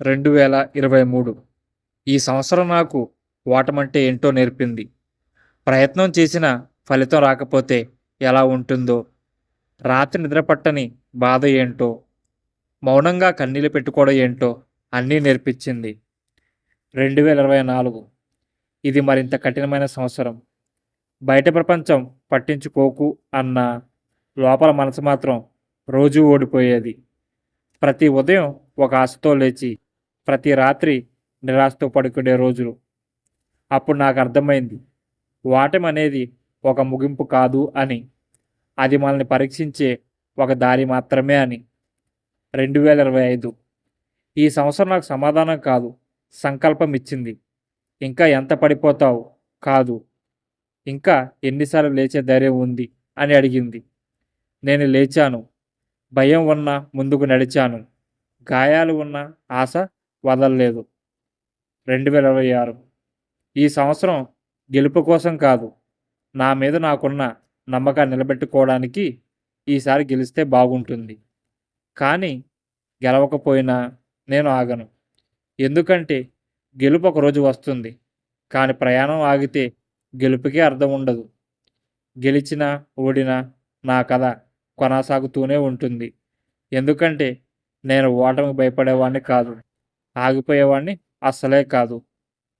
రెండు వేల ఇరవై మూడు. ఈ సంవత్సరం నాకు ఓటమంటే ఏంటో నేర్పింది. ప్రయత్నం చేసిన ఫలితం రాకపోతే ఎలా ఉంటుందో రాత్రి నిద్రపట్టని బాధ ఏంటో మౌనంగా కన్నీళ్ళు పెట్టుకోవడం ఏంటో అన్నీ నేర్పించింది. రెండు వేల ఇరవై నాలుగు. ఇది మరింత కఠినమైన సంవత్సరం. బయట ప్రపంచం పట్టించుకోకు అన్న లోపల మనసు మాత్రం రోజూ ఓడిపోయేది. ప్రతి ఉదయం ఒక ఆశతో లేచి ప్రతి రాత్రి నిరాశతో పడుకునే రోజులు. అప్పుడు నాకు అర్థమైంది. వాటం అనేది ఒక ముగింపు కాదు అని. అది మనల్ని పరీక్షించే ఒక దారి మాత్రమే అని. రెండు వేల ఇరవై ఐదు. ఈ సంవత్సరం నాకు సమాధానం కాదు. సంకల్పం ఇచ్చింది. ఇంకా ఎంత పడిపోతావు? కాదు. ఇంకా ఎన్నిసార్లు లేచే ధైర్యం ఉంది అని అడిగింది. నేను లేచాను. భయం ఉన్న ముందుకు నడిచాను. గాయాలు ఉన్న ఆశ వదలలేదు. రెండు వేల ఇరవై ఆరు. ఈ సంవత్సరం గెలుపు కోసం కాదు. నా మీద నాకున్న నమ్మకాన్ని నిలబెట్టుకోవడానికి ఈసారి గెలిస్తే బాగుంటుంది. కానీ గెలవకపోయినా నేను ఆగను. ఎందుకంటే గెలుపు ఒక రోజు వస్తుంది. కానీ ప్రయాణం ఆగితే గెలుపుకే అర్థం ఉండదు. గెలిచినా ఓడినా నా కథ కొనసాగుతూనే ఉంటుంది. ఎందుకంటే నేను ఓటమికి భయపడేవాడిని కాదు. ఆగిపోయేవాడిని అస్సలే కాదు.